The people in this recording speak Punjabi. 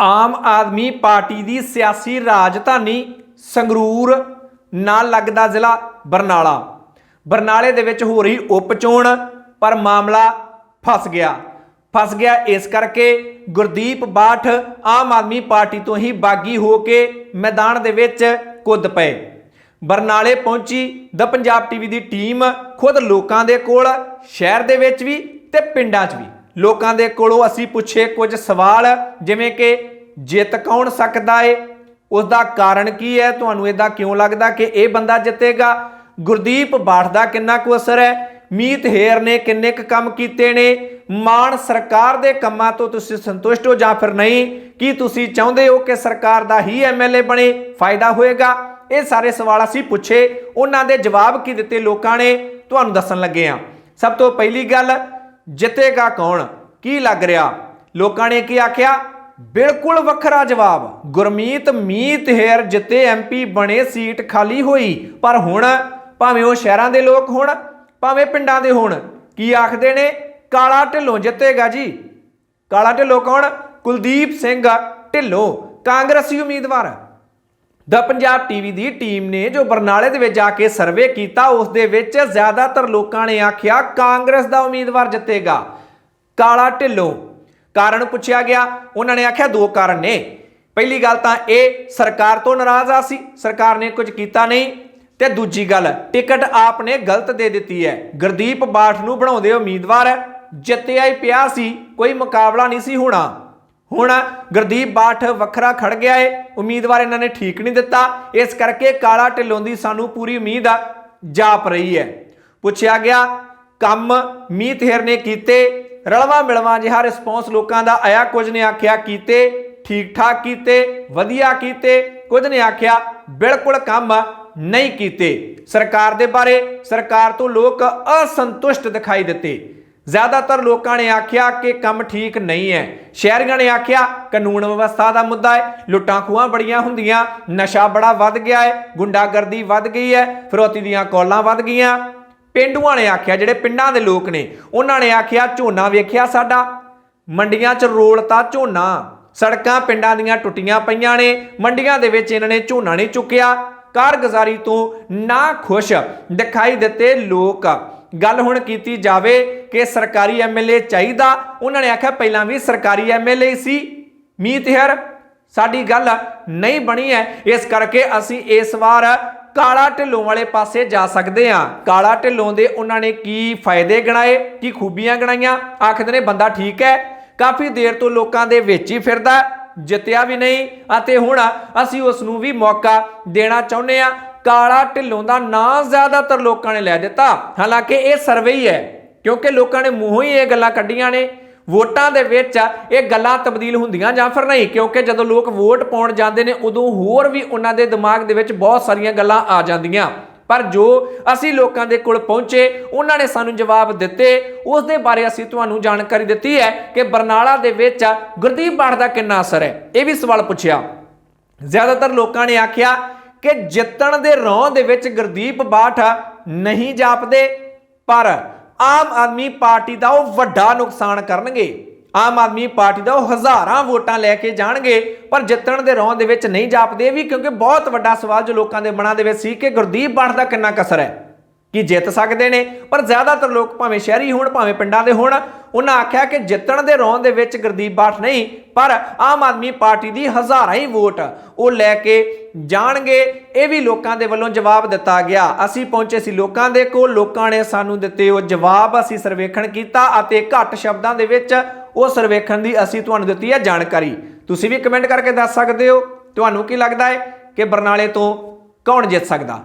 ਆਮ ਆਦਮੀ ਪਾਰਟੀ ਦੀ ਸਿਆਸੀ ਰਾਜਧਾਨੀ ਸੰਗਰੂਰ ਨਾਲ ਲੱਗਦਾ ਜ਼ਿਲ੍ਹਾ ਬਰਨਾਲਾ। ਬਰਨਾਲੇ ਦੇ ਵਿੱਚ ਹੋ ਰਹੀ ਉਪ ਚੋਣ ਪਰ ਮਾਮਲਾ ਫਸ ਗਿਆ। ਫਸ ਗਿਆ ਇਸ ਕਰਕੇ ਗੁਰਦੀਪ ਬਾਠ ਆਮ ਆਦਮੀ ਪਾਰਟੀ ਤੋਂ ਹੀ ਬਾਗੀ ਹੋ ਕੇ ਮੈਦਾਨ ਦੇ ਵਿੱਚ ਕੁੱਦ ਪਏ। ਬਰਨਾਲੇ ਪਹੁੰਚੀ ਦ ਪੰਜਾਬ ਟੀਵੀ ਦੀ ਟੀਮ ਖੁਦ ਲੋਕਾਂ ਦੇ ਕੋਲ, ਸ਼ਹਿਰ ਦੇ ਵਿੱਚ ਵੀ ਤੇ ਪਿੰਡਾਂ 'ਚ ਵੀ। ਲੋਕਾਂ ਦੇ ਕੋਲੋਂ ਅਸੀਂ ਪੁੱਛੇ ਕੁਝ ਸਵਾਲ, ਜਿਵੇਂ ਕਿ ਜਿੱਤ ਕੌਣ ਸਕਦਾ ਏ? ਉਸ ਦਾ ਕਾਰਨ ਕੀ ਹੈ? ਤੁਹਾਨੂੰ ਇਦਾਂ ਕਿਉਂ ਲੱਗਦਾ ਕਿ ਇਹ ਬੰਦਾ ਜਿੱਤੇਗਾ? ਗੁਰਦੀਪ, ਬਾਠ ਦਾ ਕਿੰਨਾ ਕੁ ਅਸਰ ਹੈ? ਮੀਤ ਹੇਰ ਨੇ ਕਿੰਨੇ ਕੁ ਕੰਮ ਕੀਤੇ ਨੇ? ਮਾਨ ਸਰਕਾਰ ਦੇ ਕੰਮਾਂ ਤੋਂ ਤੁਸੀਂ ਸੰਤੁਸ਼ਟ ਹੋ ਜਾਂ ਫਿਰ ਨਹੀਂ? ਕੀ ਤੁਸੀਂ ਚਾਹੁੰਦੇ ਹੋ ਕਿ ਸਰਕਾਰ ਦਾ ਹੀ ਐਮਐਲਏ ਬਣੇ? ਫਾਇਦਾ ਹੋਏਗਾ? ਇਹ ਸਾਰੇ ਸਵਾਲ ਅਸੀਂ ਪੁੱਛੇ। ਉਹਨਾਂ ਦੇ ਜਵਾਬ ਕੀ ਦਿੱਤੇ ਲੋਕਾਂ ਨੇ? ਤੁਹਾਨੂੰ ਦੱਸਣ ਲੱਗੇ ਆ ਸਭ ਤੋਂ ਪਹਿਲੀ ਗੱਲ, ਜਿੱਤੇਗਾ ਕੌਣ? ਕੀ ਲੱਗ ਰਿਹਾ? ਲੋਕਾਂ ਨੇ ਕੀ ਆਖਿਆ? ਬਿਲਕੁਲ ਵੱਖਰਾ ਜਵਾਬ। ਗੁਰਮੀਤ ਮੀਤ ਹੇਰ ਜਿੱਤੇ ਐਮਪੀ ਬਣੇ ਸੀਟ ਖਾਲੀ ਹੋਈ। ਪਰ ਹੁਣ ਭਾਵੇਂ ਉਹ ਸ਼ਹਿਰਾਂ ਦੇ ਲੋਕ ਹੋਣ, ਭਾਵੇਂ ਪਿੰਡਾਂ ਦੇ ਹੋਣ, ਕੀ ਆਖਦੇ ਨੇ, ਕਾਲਾ ਢਿੱਲੋਂ ਜਿੱਤੇਗਾ ਜੀ। ਕਾਲਾ ਢਿੱਲੋਂ ਕੌਣ? ਕੁਲਦੀਪ ਸਿੰਘ ਢਿੱਲੋਂ, ਕਾਂਗਰਸੀ ਉਮੀਦਵਾਰ। ਦਾ ਪੰਜਾਬ ਟੀਵੀ ਦੀ ਟੀਮ ਨੇ ਜੋ ਬਰਨਾਲੇ ਦੇ ਵਿੱਚ ਜਾ ਕੇ ਸਰਵੇ ਕੀਤਾ, ਉਸ ਦੇ ਵਿੱਚ ਜ਼ਿਆਦਾਤਰ ਲੋਕਾਂ ਨੇ ਆਖਿਆ, ਕਾਂਗਰਸ ਦਾ ਉਮੀਦਵਾਰ ਜਿੱਤੇਗਾ। ਕਾਲਾ ਢਿੱਲੋਂ ਕਾਰਨ ਪੁੱਛਿਆ ਗਿਆ। ਉਹਨਾਂ ਨੇ ਆਖਿਆ, ਦੋ ਕਾਰਨ ਨੇ। ਪਹਿਲੀ ਗੱਲ ਤਾਂ ਇਹ, ਸਰਕਾਰ ਤੋਂ ਨਾਰਾਜ਼ ਆ ਸੀ। ਸਰਕਾਰ ਨੇ ਕੁਝ ਕੀਤਾ ਨਹੀਂ। ਤੇ ਦੂਜੀ ਗੱਲ, ਟਿਕਟ ਆਪ ਨੇ ਗਲਤ ਦੇ ਦਿੱਤੀ ਹੈ। ਗੁਰਦੀਪ ਬਾਠ ਨੂੰ ਬਣਾਉਂਦੇ ਉਮੀਦਵਾਰ ਜਿੱਤਿਆ ਹੀ ਪਿਆ ਸੀ, ਕੋਈ ਮੁਕਾਬਲਾ ਨਹੀਂ ਸੀ ਹੋਣਾ। ਹੁਣ ਗੁਰਦੀਪ ਬਾਠ ਵੱਖਰਾ ਖੜ ਗਿਆ ਏ। ਉਮੀਦਵਾਰ ਇਹਨਾਂ ਨੇ ਠੀਕ ਨਹੀਂ ਦਿੱਤਾ। ਇਸ ਕਰਕੇ ਕਾਲਾ ਢਿੱਲੋਂ ਦੀ ਸਾਨੂੰ ਪੂਰੀ ਉਮੀਦ ਆ, ਜਾਪ ਰਹੀ ਹੈ। ਪੁੱਛਿਆ ਗਿਆ, ਕੰਮ ਮੀਤ ਹੇਰ ਨੇ ਕੀਤੇ। ਰਲਵਾ ਮਿਲਵਾ ਜਿਹਾ ਰਿਸਪੌਂਸ ਲੋਕਾਂ ਦਾ ਆਇਆ, ਕੁਝ ਨੇ ਆਖਿਆ ਕੀਤੇ ਠੀਕ ਠਾਕ ਕੀਤੇ, ਵਧੀਆ ਕੀਤੇ, ਕੁਝ ਨੇ ਆਖਿਆ ਬਿਲਕੁਲ ਕੰਮ ਨਹੀਂ ਕੀਤੇ। ਸਰਕਾਰ ਦੇ ਬਾਰੇ, ਸਰਕਾਰ ਤੋਂ ਲੋਕ ਅਸੰਤੁਸ਼ਟ ਦਿਖਾਈ ਦਿੱਤੇ। ਜ਼ਿਆਦਾਤਰ ਲੋਕਾਂ ਨੇ ਆਖਿਆ ਕਿ ਕੰਮ ਠੀਕ ਨਹੀਂ ਹੈ। ਸ਼ਹਿਰੀਆਂ ਨੇ ਆਖਿਆ, ਕਾਨੂੰਨ ਵਿਵਸਥਾ ਦਾ ਮੁੱਦਾ ਹੈ, ਲੁੱਟਾਂ ਖੂਹਾਂ ਬੜੀਆਂ ਹੁੰਦੀਆਂ, ਨਸ਼ਾ ਬੜਾ ਵੱਧ ਗਿਆ ਹੈ, ਗੁੰਡਾਗਰਦੀ ਵੱਧ ਗਈ ਹੈ, ਫਿਰੌਤੀ ਦੀਆਂ ਕੌਲਾਂ ਵੱਧ ਗਈਆਂ। ਪਿੰਡੂਆਂ ਨੇ ਆਖਿਆ, ਜਿਹੜੇ ਪਿੰਡਾਂ ਦੇ ਲੋਕ ਨੇ, ਉਹਨਾਂ ਨੇ ਆਖਿਆ, ਝੋਨਾ ਵੇਖਿਆ ਸਾਡਾ? ਮੰਡੀਆਂ 'ਚ ਰੋਲਤਾ ਝੋਨਾ। ਸੜਕਾਂ ਪਿੰਡਾਂ ਦੀਆਂ ਟੁੱਟੀਆਂ ਪਈਆਂ ਨੇ, ਮੰਡੀਆਂ ਦੇ ਵਿੱਚ ਇਹਨਾਂ ਨੇ ਝੋਨਾ ਨਹੀਂ ਚੁੱਕਿਆ। ਕਾਰਗੁਜ਼ਾਰੀ ਤੋਂ ਨਾ ਖੁਸ਼ ਦਿਖਾਈ ਦਿੱਤੇ ਲੋਕ। ਗੱਲ ਹੁਣ ਕੀਤੀ ਜਾਵੇ ਕਿ ਸਰਕਾਰੀ ਐਮਐਲਏ ਚਾਹੀਦਾ। ਉਹਨਾਂ ਨੇ ਆਖਿਆ, ਪਹਿਲਾਂ ਵੀ ਸਰਕਾਰੀ ਐਮਐਲਏ ਸੀ। ਮੀਤ ਹਰ ਸਾਡੀ ਗੱਲ ਨਹੀਂ ਬਣੀ ਹੈ। ਇਸ ਕਰਕੇ ਅਸੀਂ ਇਸ ਵਾਰ ਕਾਲਾ ਢਿੱਲੋਂ ਵਾਲੇ ਪਾਸੇ ਜਾ ਸਕਦੇ ਹਾਂ। ਕਾਲਾ ਢਿੱਲੋਂ ਦੇ ਉਹਨਾਂ ਨੇ ਕੀ ਫਾਇਦੇ ਗਣਾਏ, ਕੀ ਖੂਬੀਆਂ ਗਣਾਈਆਂ? ਆਖਦੇ ਨੇ, ਬੰਦਾ ਠੀਕ ਹੈ, ਕਾਫੀ ਦੇਰ ਤੋਂ ਲੋਕਾਂ ਦੇ ਵਿੱਚ ਹੀ ਫਿਰਦਾ ਜਿੱਤਿਆ ਵੀ ਨਹੀਂ ਅਤੇ ਹੁਣ ਅਸੀਂ ਉਸ ਨੂੰ ਵੀ ਮੌਕਾ ਦੇਣਾ ਚਾਹੁੰਦੇ ਆ ਕਾਲਾ ਢਿੱਲੋਂ ਦਾ ਨਾਂ ਜ਼ਿਆਦਾਤਰ ਲੋਕਾਂ ਨੇ ਲੈ ਦਿੱਤਾ। ਹਾਲਾਂਕਿ ਇਹ ਸਰਵੇ ਹੀ ਹੈ, ਕਿਉਂਕਿ ਲੋਕਾਂ ਨੇ ਮੂੰਹੋਂ ਹੀ ਇਹ ਗੱਲਾਂ ਕੱਢੀਆਂ ਨੇ। ਵੋਟਾਂ ਦੇ ਵਿੱਚ ਇਹ ਗੱਲਾਂ ਤਬਦੀਲ ਹੁੰਦੀਆਂ ਜਾਂ ਫਿਰ ਨਹੀਂ? ਕਿਉਂਕਿ ਜਦੋਂ ਲੋਕ ਵੋਟ ਪਾਉਣ ਜਾਂਦੇ ਨੇ, ਉਦੋਂ ਹੋਰ ਵੀ ਉਹਨਾਂ ਦੇ ਦਿਮਾਗ ਦੇ ਵਿੱਚ ਬਹੁਤ ਸਾਰੀਆਂ ਗੱਲਾਂ ਆ ਜਾਂਦੀਆਂ। ਪਰ ਜੋ ਅਸੀਂ ਲੋਕਾਂ ਦੇ ਕੋਲ ਪਹੁੰਚੇ, ਉਹਨਾਂ ਨੇ ਸਾਨੂੰ ਜਵਾਬ ਦਿੱਤੇ। ਉਸ ਦੇ ਬਾਰੇ ਅਸੀਂ ਤੁਹਾਨੂੰ ਜਾਣਕਾਰੀ ਦਿੱਤੀ ਹੈ ਕਿ ਬਰਨਾਲਾ ਦੇ ਵਿੱਚ ਗੁਰਦੀਪ ਬਾਠ ਦਾ ਕਿੰਨਾ ਅਸਰ ਹੈ? ਇਹ ਵੀ ਸਵਾਲ ਪੁੱਛਿਆ। ਜ਼ਿਆਦਾਤਰ ਲੋਕਾਂ ਨੇ ਆਖਿਆ ਕਿ ਜਿੱਤਣ ਦੇ ਰੌਂ ਦੇ ਵਿੱਚ ਗੁਰਦੀਪ ਬਾਠ ਨਹੀਂ ਜਾਪਦੇ, ਪਰ ਆਮ ਆਦਮੀ ਪਾਰਟੀ ਦਾ ਉਹ ਵੱਡਾ ਨੁਕਸਾਨ ਕਰਨਗੇ। ਆਮ ਆਦਮੀ ਪਾਰਟੀ ਦਾ ਉਹ ਹਜ਼ਾਰਾਂ ਵੋਟਾਂ ਲੈ ਕੇ ਜਾਣਗੇ, ਪਰ ਜਿੱਤਣ ਦੇ ਰੌਂ ਦੇ ਵਿੱਚ ਨਹੀਂ ਜਾਪਦੇ ਵੀ, ਕਿਉਂਕਿ ਬਹੁਤ ਵੱਡਾ ਸਵਾਲ ਜੋ ਲੋਕਾਂ ਦੇ ਮਨਾਂ ਦੇ ਵਿੱਚ ਸੀ ਕਿ ਗੁਰਦੀਪ ਬਾਠ ਦਾ ਕਿੰਨਾ ਕਸਰ ਹੈ। ਕਿ ਜਿੱਤ ਸਕਦੇ ਨੇ? ਪਰ ਜ਼ਿਆਦਾਤਰ ਲੋਕ ਭਾਵੇਂ ਸ਼ਹਿਰੀ ਹੋਣ, ਭਾਵੇਂ ਪਿੰਡਾਂ ਦੇ ਹੋਣ ਉਹਨਾਂ ਆਖਿਆ ਕਿ ਜਿੱਤਣ ਦੇ ਰੌਂ ਦੇ ਵਿੱਚ ਗੁਰਦੀਪ ਬਾਠ ਨਹੀਂ, ਪਰ ਆਮ ਆਦਮੀ ਪਾਰਟੀ ਦੀ ਹਜ਼ਾਰਾਂ ਹੀ ਵੋਟ ਉਹ ਲੈ ਕੇ ਜਾਣਗੇ। ਇਹ ਵੀ ਲੋਕਾਂ ਦੇ ਵੱਲੋਂ ਜਵਾਬ ਦਿੱਤਾ ਗਿਆ। ਅਸੀਂ ਪਹੁੰਚੇ ਸੀ ਲੋਕਾਂ ਦੇ ਕੋਲ, ਲੋਕਾਂ ਨੇ ਸਾਨੂੰ ਦਿੱਤੇ ਉਹ ਜਵਾਬ, ਅਸੀਂ ਸਰਵੇਖਣ ਕੀਤਾ ਅਤੇ ਘੱਟ ਸ਼ਬਦਾਂ ਦੇ ਵਿੱਚ ਉਹ ਸਰਵੇਖਣ ਦੀ ਅਸੀਂ ਤੁਹਾਨੂੰ ਦਿੱਤੀ ਹੈ ਜਾਣਕਾਰੀ। ਤੁਸੀਂ ਵੀ ਕਮੈਂਟ ਕਰਕੇ ਦੱਸ ਸਕਦੇ ਹੋ। ਤੁਹਾਨੂੰ ਕੀ ਲੱਗਦਾ ਹੈ ਕਿ ਬਰਨਾਲੇ ਤੋਂ ਕੌਣ ਜਿੱਤ ਸਕਦਾ?